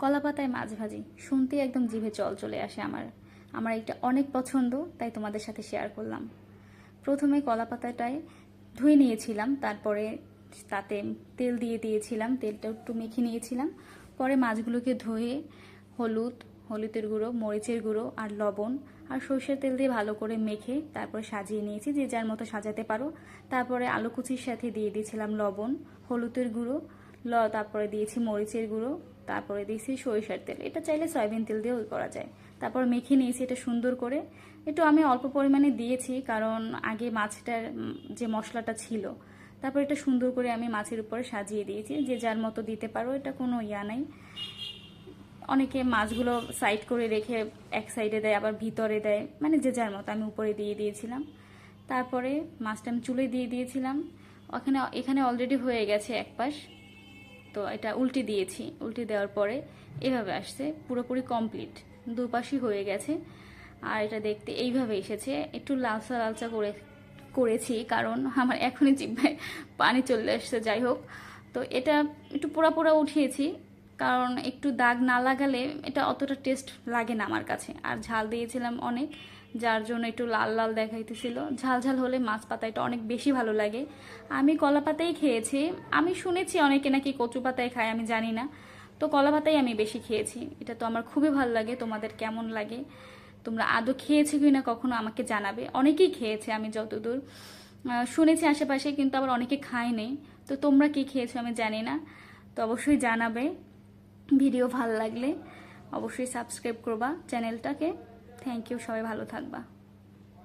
কলা পাতায় মাছ ভাজি। শুনতে একদম জিভে জল চলে আসে আমার। আমার এটা অনেক পছন্দ, তাই তোমাদের সাথে শেয়ার করলাম। প্রথমে কলা পাতাটায় ধুয়ে নিয়েছিলাম, তারপরে তাতে তেল দিয়ে দিয়েছিলাম, তেলটা একটু মেখে নিয়েছিলাম। পরে মাছগুলোকে ধুয়ে হলুদ, হলুদের গুঁড়ো, মরিচের গুঁড়ো আর লবণ আর সর্ষের তেল দিয়ে ভালো করে মেখে তারপরে সাজিয়ে নিয়েছি, যে যার মতো সাজাতে পারো। তারপরে আলু কুচির সাথে দিয়ে দিয়েছিলাম লবণ, হলুদের গুঁড়ো ল, তারপরে দিয়েছি মরিচের গুঁড়ো, তারপরে দিয়েছি সরিষার তেল। এটা চাইলে সয়াবিন তেল দিয়েও করা যায়। তারপর মেখে নিয়েছি এটা সুন্দর করে। একটু আমি অল্প পরিমাণে দিয়েছি, কারণ আগে মাছটার যে মশলাটা ছিল, তারপর এটা সুন্দর করে আমি মাছের উপরে সাজিয়ে দিয়েছি। যে যার মতো দিতে পারো, এটা কোনো ইয়া নাই। অনেকে মাছগুলো সাইড করে রেখে এক সাইডে দেয়, আবার ভিতরে দেয়। মানে যে যার মতো আমি উপরে দিয়ে দিয়েছিলাম। তারপরে মাছটা আমি চুলে দিয়ে দিয়েছিলাম। ওখানে, এখানে অলরেডি হয়ে গেছে এক পাশ। তো এটা উল্টে দিয়েছি, উল্টে দেওয়ার পরে এভাবে আসছে, পুরোপুরি কমপ্লিট দুপাশই হয়ে গেছে। আর এটা দেখতে এইভাবে এসেছে, একটু লালচা লালচা করে, করেছি, কারণ আমার এখনই জিভে পানি চলে আসছে, যাই হোক। তো এটা একটু পোড়া পোড়া উঠিয়েছি কারণ একটু দাগ না লাগালে এটা অতটা টেস্ট লাগে না আমার কাছে। আর ঝাল দিয়েছিলাম অনেক, যার জন্য একটু লাল লাল দেখাইতেছিল। ঝাল ঝাল হলে মাছ পাতা এটা অনেক বেশি ভালো লাগে। আমি কলা পাতাই খেয়েছি। আমি শুনেছি অনেকে নাকি কচু পাতায় খায়, আমি জানি না। তো কলা পাতাই আমি বেশি খেয়েছি। এটা তো আমার খুবই ভালো লাগে, তোমাদের কেমন লাগে? তোমরা আদৌ খেয়েছো কি না কখনো আমাকে জানাবে। অনেকেই খেয়েছে আমি যতদূর শুনেছি আশেপাশে, কিন্তু আবার অনেকে খায়নি তো তোমরা কি খেয়েছো আমি জানি না। তো অবশ্যই জানাবে। ভিডিও ভালো লাগলে অবশ্যই সাবস্ক্রাইব করবা চ্যানেলটাকে। থ্যাংক ইউ সবাই ভালো থাকবা।